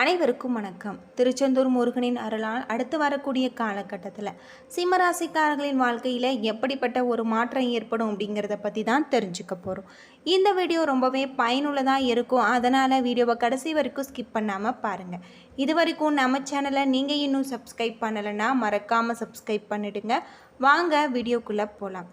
அனைவருக்கும் வணக்கம். திருச்செந்தூர் முருகனின் அருளால் அடுத்து வரக்கூடிய காலகட்டத்தில் சிம்மராசிக்காரர்களின் வாழ்க்கையில் எப்படிப்பட்ட ஒரு மாற்றம் ஏற்படும் அப்படிங்கிறத பற்றி தான் தெரிஞ்சுக்க போகிறோம் இந்த வீடியோ ரொம்பவே பயனுள்ளதாக இருக்கும். அதனால் வீடியோவை கடைசி வரைக்கும் ஸ்கிப் பண்ணாமல் பாருங்கள் இது வரைக்கும் நம்ம சேனலை நீங்கள் இன்னும் சப்ஸ்கிரைப் பண்ணலைன்னா மறக்காமல் சப்ஸ்கிரைப் பண்ணிடுங்க. வாங்க வீடியோக்குள்ளே போகலாம்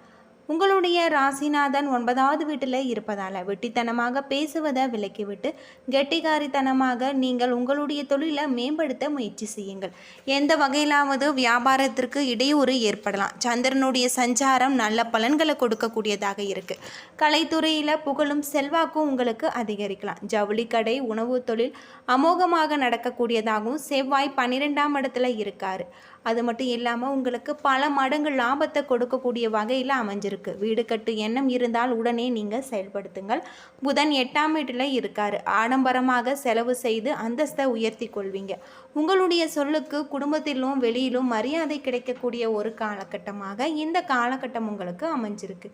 உங்களுடைய ராசிநாதன் ஒன்பதாவது வீட்டில் இருப்பதால் வெட்டித்தனமாக பேசுவதை விலக்கிவிட்டு கெட்டிகாரித்தனமாக நீங்கள் உங்களுடைய தொழிலை மேம்படுத்த முயற்சி செய்யுங்கள். எந்த வகையிலாவது வியாபாரத்திற்கு இடையூறு ஏற்படலாம். சந்திரனுடைய சஞ்சாரம் நல்ல பலன்களை கொடுக்கக்கூடியதாக இருக்குது கலைத்துறையில் புகழும் செல்வாக்கும் உங்களுக்கு அதிகரிக்கலாம். ஜவுளி கடை உணவு தொழில் அமோகமாக நடக்கக்கூடியதாகவும் செவ்வாய் பன்னிரெண்டாம் இடத்துல இருக்காரு. அது மட்டும் இல்லாமல் உங்களுக்கு பல மடங்கு லாபத்தை கொடுக்கக்கூடிய வகையில் அமைஞ்சிருக்கு. வீடு கட்டு எண்ணம் இருந்தால் உடனே நீங்கள் செயல்படுத்துங்கள். புதன் எட்டாம் வீட்டில் இருக்கார். ஆடம்பரமாக செலவு செய்து அந்தஸ்தை உயர்த்தி கொள்வீங்க. உங்களுடைய சொல்லுக்கு குடும்பத்திலும் வெளியிலும் மரியாதை கிடைக்கக்கூடிய ஒரு காலகட்டமாக இந்த காலகட்டம் உங்களுக்கு அமைஞ்சிருக்கு.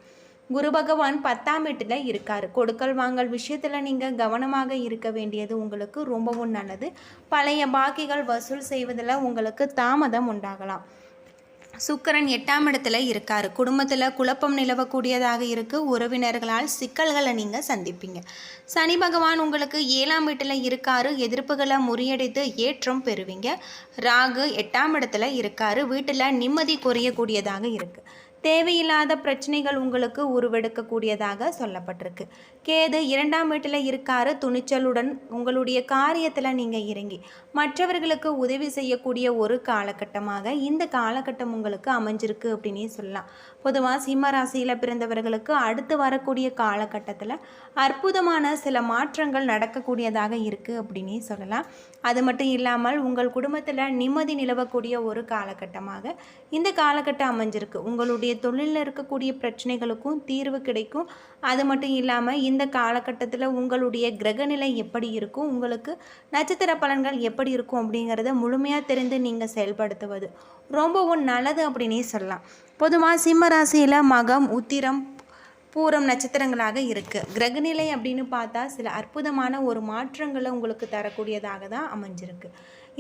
குரு பகவான் பத்தாம் வீட்டில் இருக்கார். கொடுக்கல் வாங்கல் விஷயத்தில் நீங்கள் கவனமாக இருக்க வேண்டியது உங்களுக்கு ரொம்பவும் நல்லது. பழைய பாக்கிகள் வசூல் செய்வதில் உங்களுக்கு தாமதம் உண்டாகலாம். சுக்கரன் எட்டாம் இடத்துல இருக்கார். குடும்பத்தில் குழப்பம் நிலவக்கூடியதாக இருக்குது உறவினர்களால் சிக்கல்களை நீங்கள் சந்திப்பீங்க. சனி பகவான் உங்களுக்கு ஏழாம் வீட்டில் இருக்காரு. எதிர்ப்புகளை முறியடித்து ஏற்றம் பெறுவீங்க. ராகு எட்டாம் இடத்துல இருக்காரு. வீட்டில் நிம்மதி குறையக்கூடியதாக இருக்குது தேவையில்லாத பிரச்சனைகள் உங்களுக்கு உருவெடுக்கக்கூடியதாக சொல்லப்பட்டிருக்கு. கேது இரண்டாம் வீட்டில் இருக்காரு. துணிச்சலுடன் உங்களுடைய காரியத்தில் நீங்கள் இறங்கி மற்றவர்களுக்கு உதவி செய்யக்கூடிய ஒரு காலகட்டமாக இந்த காலகட்டம் உங்களுக்கு அமைஞ்சிருக்கு அப்படின்னே சொல்லலாம். பொதுவாக சிம்ம ராசியில் பிறந்தவர்களுக்கு அடுத்து வரக்கூடிய காலகட்டத்தில் அற்புதமான சில மாற்றங்கள் நடக்கக்கூடியதாக இருக்குது அப்படின்னே சொல்லலாம். அது மட்டும் இல்லாமல் உங்கள் குடும்பத்தில் நிம்மதி நிலவக்கூடிய ஒரு காலகட்டமாக இந்த காலகட்டம் அமைஞ்சிருக்கு. உங்களுடைய தொழிலில் இருக்கக்கூடிய பிரச்சனைகளுக்கும் தீர்வு கிடைக்கும். அது மட்டும் இல்லாமல் இந்த காலகட்டத்தில் உங்களுடைய கிரகநிலை எப்படி இருக்கும்? உங்களுக்கு நட்சத்திர பலன்கள் எப்படி இருக்கும் அப்படிங்கிறத முழுமையாக தெரிந்து நீங்கள் செயல்படுத்துவது ரொம்பவும் நல்லது அப்படின்னே சொல்லலாம். பொதுவாக சிம்ம ராசியில் மகம் உத்திரம் பூரம் நட்சத்திரங்களாக இருக்குது கிரகநிலை அப்படின்னு பார்த்தா சில அற்புதமான ஒரு மாற்றங்களை உங்களுக்கு தரக்கூடியதாக தான் அமைஞ்சிருக்கு.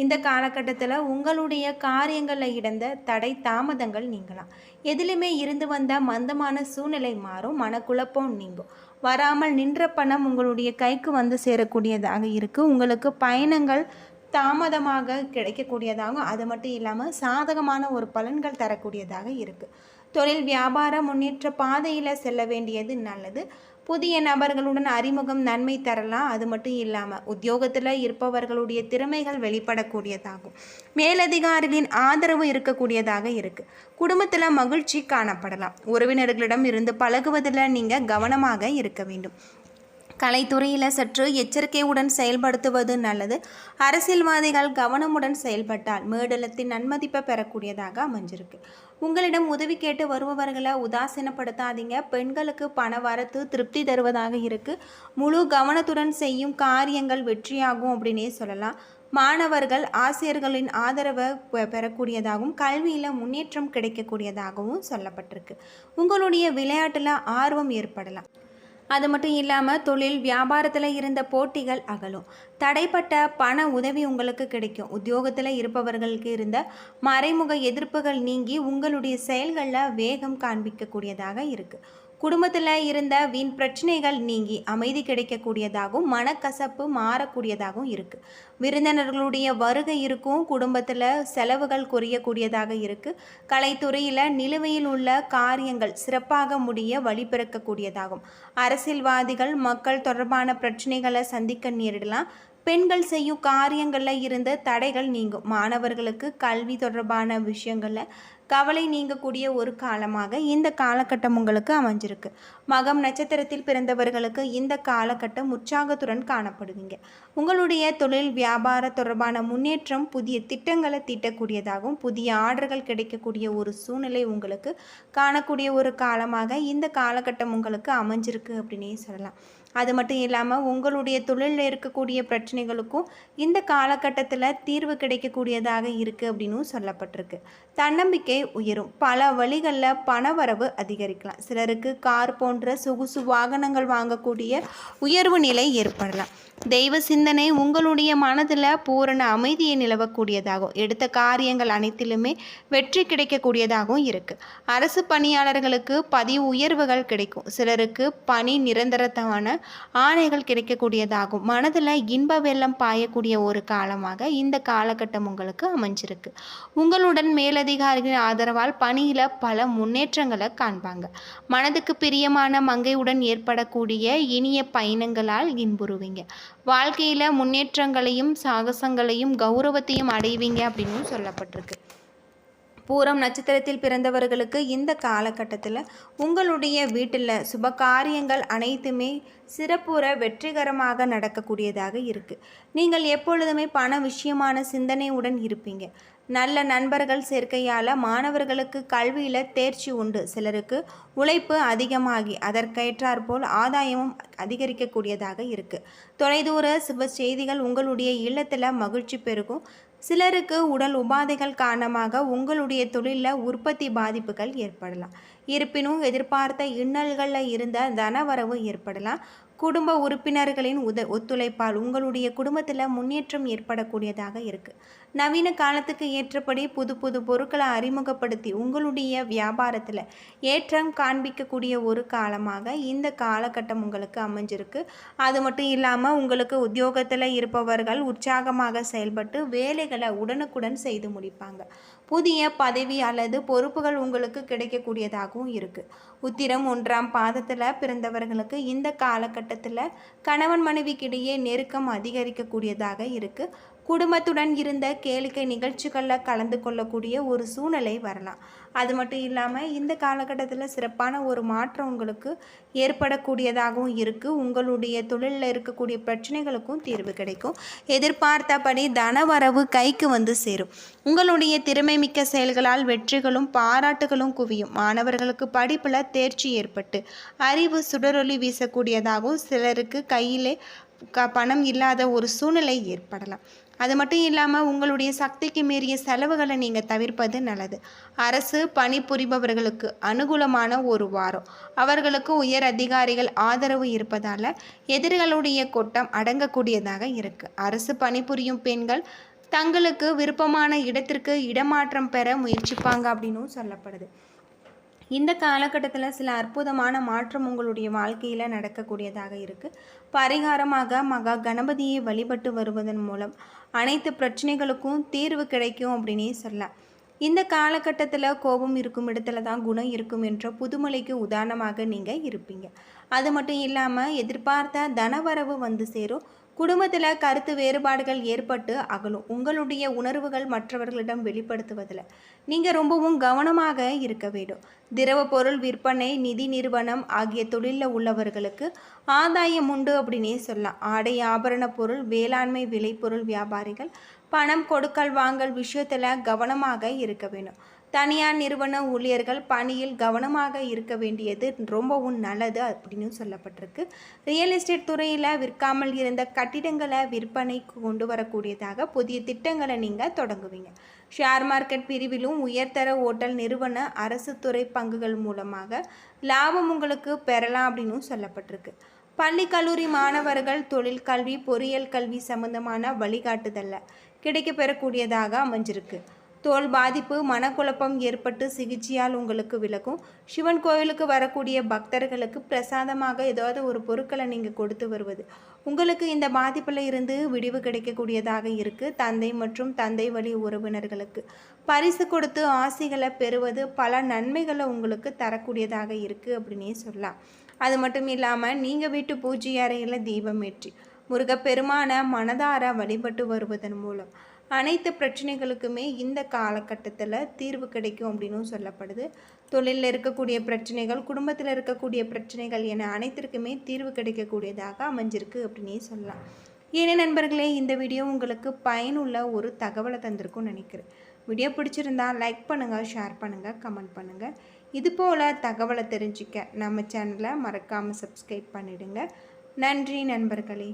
இந்த காலகட்டத்தில் உங்களுடைய காரியங்களில் இடந்த தடை தாமதங்கள் நீங்களாம் எதிலுமே இருந்து வந்த மந்தமான சூழ்நிலை மாறும் மனக்குழப்பம் நீங்கும். வராமல் நின்ற பணம் உங்களுடைய கைக்கு வந்து சேரக்கூடியதாக இருக்குது உங்களுக்கு பயணங்கள் தாமதமாக கிடைக்கக்கூடியதாகவும் அது மட்டும் இல்லாமல் சாதகமான ஒரு பலன்கள் தரக்கூடியதாக இருக்குது தொழில் வியாபார முன்னேற்ற பாதையில் செல்ல வேண்டியது நல்லது. புதிய நபர்களுடன் அறிமுகம் நன்மை தரலாம். அது மட்டும் இல்லாமல் உத்தியோகத்தில் இருப்பவர்களுடைய திறமைகள் வெளிப்படக்கூடியதாகும். மேலதிகாரிகளின் ஆதரவு இருக்கக்கூடியதாக இருக்குது குடும்பத்தில் மகிழ்ச்சி காணப்படலாம். உறவினர்களிடம் இருந்து பழகுவதில் நீங்கள் கவனமாக இருக்க வேண்டும். கலைத்துறையில் சற்று எச்சரிக்கையுடன் செயல்படுத்துவது நல்லது. அரசியல்வாதிகள் கவனமுடன் செயல்பட்டால் மேடலத்தின் நன்மதிப்பை பெறக்கூடியதாக அமைஞ்சிருக்கு. உங்களிடம் உதவி கேட்டு வருபவர்களை உதாசீனப்படுத்தாதீங்க. பெண்களுக்கு பண வரத்து திருப்தி தருவதாக இருக்குது முழு கவனத்துடன் செய்யும் காரியங்கள் வெற்றியாகும் அப்படின்னே சொல்லலாம். மாணவர்கள் ஆசிரியர்களின் ஆதரவை பெ- பெறக்கூடியதாகவும் கல்வியில் முன்னேற்றம் கிடைக்கக்கூடியதாகவும் சொல்லப்பட்டிருக்கு. உங்களுடைய விளையாட்டில் ஆர்வம் ஏற்படலாம். அது மட்டும் இல்லாமல் தொழில் வியாபாரத்தில் இருந்த போட்டிகள் அகலும். தடைப்பட்ட பண உதவி உங்களுக்கு கிடைக்கும். உத்தியோகத்தில் இருப்பவர்களுக்கு இருந்த மறைமுக எதிர்ப்புகள் நீங்கி உங்களுடைய செயல்களில் வேகம் காண்பிக்கக்கூடியதாக இருக்குது குடும்பத்தில் இருந்த வீண் பிரச்சனைகள் நீங்கி அமைதி கிடைக்கக்கூடியதாகவும் மனக்கசப்பு மாறக்கூடியதாகவும் இருக்குது விருந்தினர்களுடைய வருகை இருக்கும் குடும்பத்தில் செலவுகள் குறையக்கூடியதாக இருக்குது கலைத்துறையில் நிலுவையில் உள்ள காரியங்கள் சிறப்பாக முடிய வழிபிறக்கக்கூடியதாகும் அரசியல்வாதிகள் மக்கள் தொடர்பான பிரச்சனைகளை சந்திக்க நேரிடலாம். பெண்கள் செய்யும் காரியங்களில் இருந்த தடைகள் நீங்கும். மாணவர்களுக்கு கல்வி தொடர்பான விஷயங்களில் கவலை நீங்கக்கூடிய ஒரு காலமாக இந்த காலகட்டம் உங்களுக்கு அமைஞ்சிருக்கு. மகம் நட்சத்திரத்தில் பிறந்தவர்களுக்கு இந்த காலகட்டம் உற்சாகத்துடன் காணப்படுவீங்க. உங்களுடைய தொழில் வியாபார தொடர்பான முன்னேற்றம் புதிய திட்டங்களை தீட்டக்கூடியதாகவும் புதிய ஆர்டர்கள் கிடைக்கக்கூடிய ஒரு சூழ்நிலை உங்களுக்கு காணக்கூடிய ஒரு காலமாக இந்த காலகட்டம் உங்களுக்கு அமைஞ்சிருக்கு அப்படின்னே சொல்லலாம். அது மட்டும் இல்லாமல் உங்களுடைய தொழிலில் இருக்கக்கூடிய பிரச்சனைகளுக்கும் இந்த காலகட்டத்தில் தீர்வு கிடைக்கக்கூடியதாக இருக்குது அப்படின்னு சொல்லப்பட்டிருக்கு. தன்னம்பிக்கை உயரும். பல வழிகளில் பணவரவு அதிகரிக்கலாம். சிலருக்கு கார் போன்ற சொகுசு வாகனங்கள் வாங்கக்கூடிய உயர்வு நிலை ஏற்படலாம். தெய்வ சிந்தனை உங்களுடைய மனதில் பூரண அமைதியை நிலவக்கூடியதாகும். எடுத்த காரியங்கள் அனைத்திலுமே வெற்றி கிடைக்கக்கூடியதாகவும் இருக்குது அரசு பணியாளர்களுக்கு பதிவு உயர்வுகள் கிடைக்கும். சிலருக்கு பணி நிரந்தரத்தான ஆணைகள் கிடைக்கக்கூடியதாகும். மனதில் இன்ப வெள்ளம் பாயக்கூடிய ஒரு காலமாக இந்த காலகட்டம் உங்களுக்கு அமைஞ்சிருக்கு. உங்களுடன் மேலதிகாரிகளின் ஆதரவால் பணியில் பல முன்னேற்றங்களை காண்பாங்க. மனதுக்கு பிரியமான மங்கையுடன் ஏற்படக்கூடிய இனிய பயணங்களால் இன்புறுவீங்க. வாழ்க்கையில் முன்னேற்றங்களையும் சாகசங்களையும் கௌரவத்தையும் அடைவீங்க அப்படின்னு சொல்லப்பட்டிருக்கு. பூரம் நட்சத்திரத்தில் பிறந்தவர்களுக்கு இந்த காலகட்டத்தில் உங்களுடைய வீட்டில் சுப காரியங்கள் அனைத்துமே சிறப்புற வெற்றிகரமாக நடக்கக்கூடியதாக இருக்குது நீங்கள் எப்பொழுதுமே பண விஷயமான சிந்தனையுடன் இருப்பீங்க. நல்ல நண்பர்கள் சேர்க்கையால் மாணவர்களுக்கு கல்வியில் தேர்ச்சி உண்டு. சிலருக்கு உழைப்பு அதிகமாகி அதற்கேற்றாற்போல் ஆதாயமும் அதிகரிக்கக்கூடியதாக இருக்குது தொலைதூர சுப செய்திகள் உங்களுடைய இல்லத்தில் மகிழ்ச்சி பெருகும். சிலருக்கு உடல் உபாதைகள் காரணமாக உங்களுடைய தொழிலில் உற்பத்தி பாதிப்புகள் ஏற்படலாம். இருப்பினும் எதிர்பார்த்த இன்னல்களில் இருந்த தனவரவு ஏற்படலாம். குடும்ப உறுப்பினர்களின் உத ஒத்துழைப்பால் உங்களுடைய குடும்பத்தில் முன்னேற்றம் ஏற்படக்கூடியதாக இருக்குது நவீன காலத்துக்கு ஏற்றபடி புது புது பொருட்களை அறிமுகப்படுத்தி உங்களுடைய வியாபாரத்தில் ஏற்றம் காண்பிக்கக்கூடிய ஒரு காலமாக இந்த காலகட்டம் உங்களுக்கு அமைஞ்சிருக்கு. அது மட்டும் இல்லாமல் உங்களுக்கு உத்தியோகத்தில் இருப்பவர்கள் உற்சாகமாக செயல்பட்டு வேலைகளை உடனுக்குடன் செய்து முடிப்பாங்க. புதிய பதவி அல்லது பொறுப்புகள் உங்களுக்கு கிடைக்கக்கூடியதாகவும் இருக்குது உத்திரம் ஒன்றாம் பாதத்தில் பிறந்தவர்களுக்கு இந்த காலகட்டத்தில் கணவன் மனைவிக்கிடையே நெருக்கம் அதிகரிக்கக்கூடியதாக இருக்குது குடும்பத்துடன் இருந்த கேளிக்கை நிகழ்ச்சிகளில் கலந்து கொள்ளக்கூடிய ஒரு சூழ்நிலை வரலாம். அது மட்டும் இல்லாமல் இந்த காலகட்டத்தில் சிறப்பான ஒரு மாற்றம் உங்களுக்கு ஏற்படக்கூடியதாகவும் இருக்குது உங்களுடைய தொழிலில் இருக்கக்கூடிய பிரச்சனைகளுக்கும் தீர்வு கிடைக்கும். எதிர்பார்த்தபடி தனவரவு கைக்கு வந்து சேரும். உங்களுடைய திறமை மிக்க செயல்களால் வெற்றிகளும் பாராட்டுகளும் குவியும். மாணவர்களுக்கு படிப்பில் தேர்ச்சி ஏற்பட்டு அறிவு சுடரொலி வீசக்கூடியதாகவும் சிலருக்கு கையிலே க பணம் இல்லாத ஒரு சூழ்நிலை ஏற்படலாம். அது மட்டும் இல்லாமல் உங்களுடைய சக்திக்கு மீறிய செலவுகளை நீங்கள் தவிர்ப்பது நல்லது. அரசு பணிபுரிபவர்களுக்கு அனுகூலமான ஒரு வாரம். அவர்களுக்கு உயர் அதிகாரிகள் ஆதரவு இருப்பதால் எதிரிகளுடைய கூட்டம் அடங்கக்கூடியதாக இருக்குது அரசு பணிபுரியும் பெண்கள் தங்களுக்கு விருப்பமான இடத்திற்கு இடமாற்றம் பெற முயற்சிப்பாங்க அப்படின்னும் சொல்லப்படுது. இந்த காலகட்டத்தில் சில அற்புதமான மாற்றம் உங்களுடைய வாழ்க்கையில் நடக்கக்கூடியதாக இருக்குது பரிகாரமாக மகா கணபதியை வழிபட்டு வருவதன் மூலம் அனைத்து பிரச்சனைகளுக்கும் தீர்வு கிடைக்கும் அப்படின்னே சொல்லலாம். இந்த காலகட்டத்தில் கோபம் இருக்கும் இடத்துல தான் குணம் இருக்கும் என்ற புதுமலைக்கு உதாரணமாக நீங்கள் இருப்பீங்க. அது மட்டும் இல்லாமல் எதிர்பார்த்த தனவரவு வந்து சேரும். குடும்பத்தில் கருத்து வேறுபாடுகள் ஏற்பட்டு அகலும். உங்களுடைய உணர்வுகள் மற்றவர்களிடம் வெளிப்படுத்துவதில் நீங்கள் ரொம்பவும் கவனமாக இருக்க வேண்டும். திரவ பொருள் விற்பனை நிதி நிறுவனம் ஆகிய தொழிலில் உள்ளவர்களுக்கு ஆதாயம் உண்டு அப்படின்னே சொல்லலாம். ஆடை ஆபரண பொருள் வேளாண்மை விளைபொருள் வியாபாரிகள் பணம் கொடுக்கல் வாங்கல் விஷயத்தில் கவனமாக இருக்க வேண்டும். தனியார் நிறுவன ஊழியர்கள் பணியில் கவனமாக இருக்க வேண்டியது ரொம்பவும் நல்லது அப்படின்னு சொல்லப்பட்டிருக்கு. ரியல் எஸ்டேட் துறையில் விற்காமல் இருந்த கட்டிடங்களை விற்பனைக்கு கொண்டு வரக்கூடியதாக புதிய திட்டங்களை நீங்கள் தொடங்குவீங்க. ஷேர் மார்க்கெட் பிரிவிலும் உயர்தர ஓட்டல் நிறுவன அரசு துறை பங்குகள் மூலமாக லாபம் உங்களுக்கு பெறலாம் அப்படின்னு சொல்லப்பட்டிருக்கு. பள்ளி கல்லூரி மாணவர்கள் தொழில் கல்வி பொறியியல் கல்வி சம்பந்தமான வழிகாட்டுதலில் கிடைக்கப்பெறக்கூடியதாக அமைஞ்சிருக்கு. தோல் பாதிப்பு மனக்குழப்பம் ஏற்பட்டு சிகிச்சையால் உங்களுக்கு விலகும். சிவன் கோயிலுக்கு வரக்கூடிய பக்தர்களுக்கு பிரசாதமாக ஏதாவது ஒரு பொருட்களை நீங்கள் கொடுத்து வருவது. உங்களுக்கு இந்த பாதிப்பில் இருந்து விடிவு கிடைக்கக்கூடியதாக இருக்குது தந்தை மற்றும் தந்தை வழி உறவினர்களுக்கு. பரிசு கொடுத்து ஆசைகளை பெறுவது பல நன்மைகளை உங்களுக்கு தரக்கூடியதாக இருக்குது அப்படின்னே சொல்லலாம். அது மட்டும் இல்லாமல் நீங்கள் வீட்டு பூஜை அறையில் தீபம் ஏற்றி முருகப்பெருமான மனதார வழிபட்டு வருவதன் மூலம். அனைத்து பிரச்சனைகளுக்குமே இந்த காலகட்டத்தில் தீர்வு கிடைக்கும் அப்படின்னும் சொல்லப்படுது. தொழிலில் இருக்கக்கூடிய பிரச்சனைகள் குடும்பத்தில் இருக்கக்கூடிய பிரச்சனைகள் என அனைத்திற்குமே தீர்வு கிடைக்கக்கூடியதாக அமைஞ்சிருக்கு அப்படின்னே சொல்லலாம். ஏனே நண்பர்களே இந்த வீடியோ உங்களுக்கு பயனுள்ள ஒரு தகவலை தந்திருக்கும்னு நினைக்கிறேன். வீடியோ பிடிச்சிருந்தா லைக் பண்ணுங்கள் ஷேர் பண்ணுங்கள் கமெண்ட் பண்ணுங்கள் இது போல் தகவலை தெரிஞ்சுக்க நம்ம சேனலை மறக்காமல் சப்ஸ்கிரைப் பண்ணிவிடுங்க நன்றி நண்பர்களே.